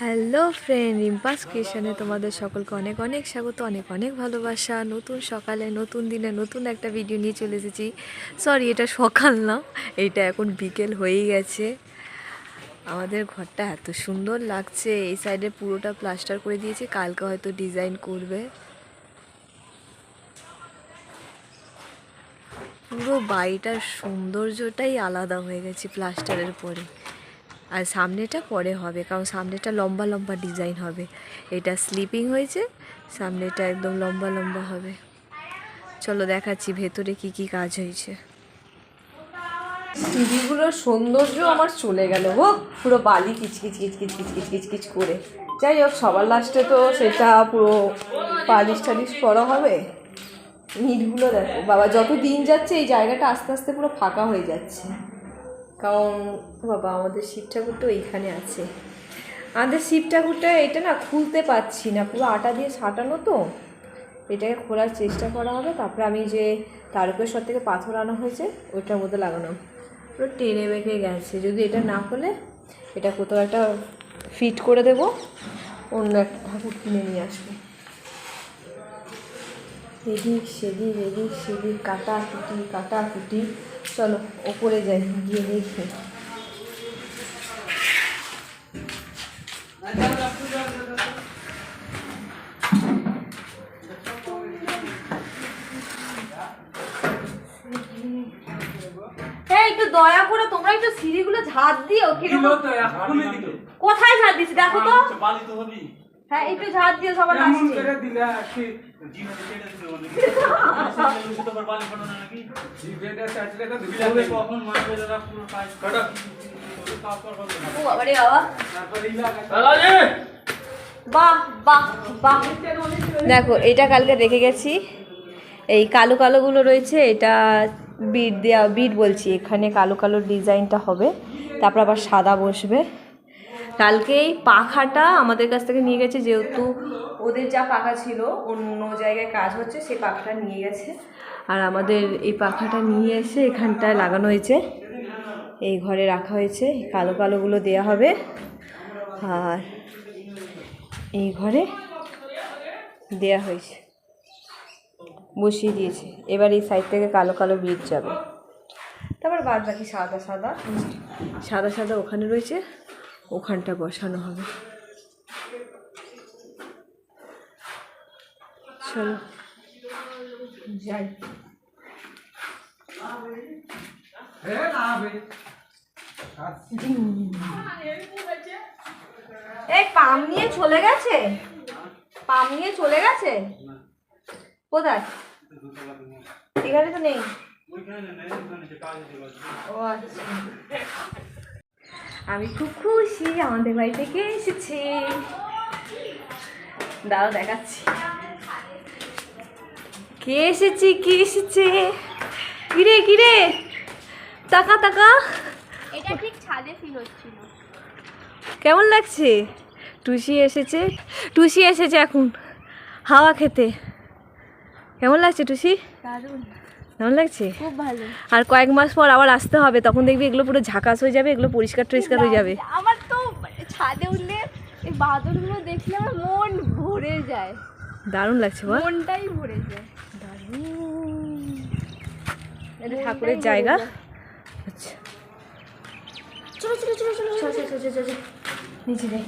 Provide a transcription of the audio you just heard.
Hello friend, রিম্পাস ক্রিয়েশনে তোমাদের সকলকে অনেক অনেক স্বাগত, অনেক অনেক ভালোবাসা। নতুন সকালে, নতুন দিনে নতুন একটা ভিডিও নিয়ে চলে এসেছি। সরি এটা সকাল না, এটা এখন বিকেল হয়েই গেছে। আমাদের ঘরটা এত সুন্দর লাগছে, এই সাইডে পুরোটা প্লাস্টার করে দিয়েছে, কালকে হয়তো ডিজাইন করবে। পুরো বাড়িটার সৌন্দর্যটাই আলাদা হয়ে গেছে প্লাস্টারের পরে আর সামনেটা পরে হবে, কারণ সামনেটা লম্বা লম্বা ডিজাইন হবে। এটা স্লিপিং হয়েছে, সামনেটা একদম লম্বা লম্বা হবে। চলো দেখাচ্ছি ভেতরে কি কি কাজ হয়েছে। সিঁড়িগুলোর সৌন্দর্য আমার চলে গেল, ও, পুরো বালি কিচকিচ কিচকিচ কিচকিচ কিচকিচ করে। যাই হোক, সবার লাস্টে তো সেটা পুরো পালিশ টালিশ করা হবে। ইটগুলো দেখো। বাবা, যত দিন যাচ্ছে এই জায়গাটা আস্তে আস্তে পুরো ফাঁকা হয়ে যাচ্ছে। কারণ, বাবা, আমাদের শিব ঠাকুরটা এইখানে আছে। আমাদের শিব ঠাকুরটা এটা না খুলতে পারছি না, পুরো আটা দিয়ে সাঁটানো তো। এটাকে খোলার চেষ্টা করা হবে, তারপরে আমি যে তারকেশ্বর থেকে পাথর আনা হয়েছে, ওইটার মধ্যে লাগানো। পুরো টেনে বেঁকে গেছে, যদি এটা না হলে এটা কোথাও একটা ফিট করে দেব, অন্য একটা ঠাকুর কিনে নিয়ে আসব। এদিক সেদিক এদিক সেদিক কাটা কুটি কাটা কুটি চলো ওপরে যাই গিয়ে দেখি। একটু দয়া করে তোমরা একটু সিঁড়িগুলো ঝাড় দিও কীরকম? কোথায় ঝাড় দিচ্ছি দেখো তো। হ্যাঁ একটু ঝাড় দিও সবার এমন করে দিলে কি জীবনে কেটে দিতে বলে তো বালি ফটো না নাকি জিভেটা চাটলে তো দিবি তবে কখন মারবে দাদা পুরো কাজ কটা? কাজ করবে না ও বাবা রে বাবা। তারপরে ইলাকা দাদাজি বাহ বাহ বাহ। দেখো এটা কালকে দেখে গেছি। এই কালো কালোগুলো রয়েছে এটা বিট দেওয়া বিট বলছি এখানে কালো কালো ডিজাইনটা হবে। তারপর আবার সাদা বসবে। কালকে পাখাটা আমাদের কাছ থেকে নিয়ে গেছে, যেহেতু ওদের যা পাখা ছিল, অন্য জায়গায় কাজ হচ্ছে, সেই পাখাটা নিয়ে গেছে। আর আমাদের এই পাখাটা নিয়ে এসে এখানটায় লাগানো হয়েছে। এই ঘরে রাখা হয়েছে, কালো কালোগুলো দেওয়া হবে। আর এই ঘরে দেয়া হয়েছে, বসিয়ে দিয়েছে। এবার এই সাইড থেকে কালো কালো বিট যাবে। তারপর বাদ বাকি সাদা সাদা সাদা সাদা ওখানে রয়েছে। ওখানটা বসানো হবে। চলো। যাই। এই পাম নিয়ে চলে গেছে? পাম নিয়ে চলে গেছে? কোথায়? এখানে তো নেই। ও আচ্ছা। আমি খুব খুশি আমাদের বাড়ি থেকে এসেছে। দাও দেখাচ্ছি। কে এসেছে কে এসেছে? কিরে কিরে? টাকা টাকা এটা ঠিক ছাদে ফিল হচ্ছিল। কেমন লাগছে? টুসি এসেছে টুসি এসেছে এখন হাওয়া খেতে। কেমন লাগছে টুসি? দারুণ। কেমন লাগছে? খুব ভালো। আর কয়েক মাস পর আবার আসতে হবে তখন দেখবি এগুলো পুরো ঝাঁকাস হয়ে যাবে এগুলো পরিষ্কার টরিষ্কার হয়ে যাবে। আমার তো ছাদে উঠলে এই বাদলগুলো দেখলে আমার মন ভরে যায়। দারুণ লাগছে বল। মনটাই ভরে যায়। দারুণ। এটা ঠাকুরের জায়গা। আচ্ছা। চলো চলো চলো চলো চল। চল চল নিচে যাই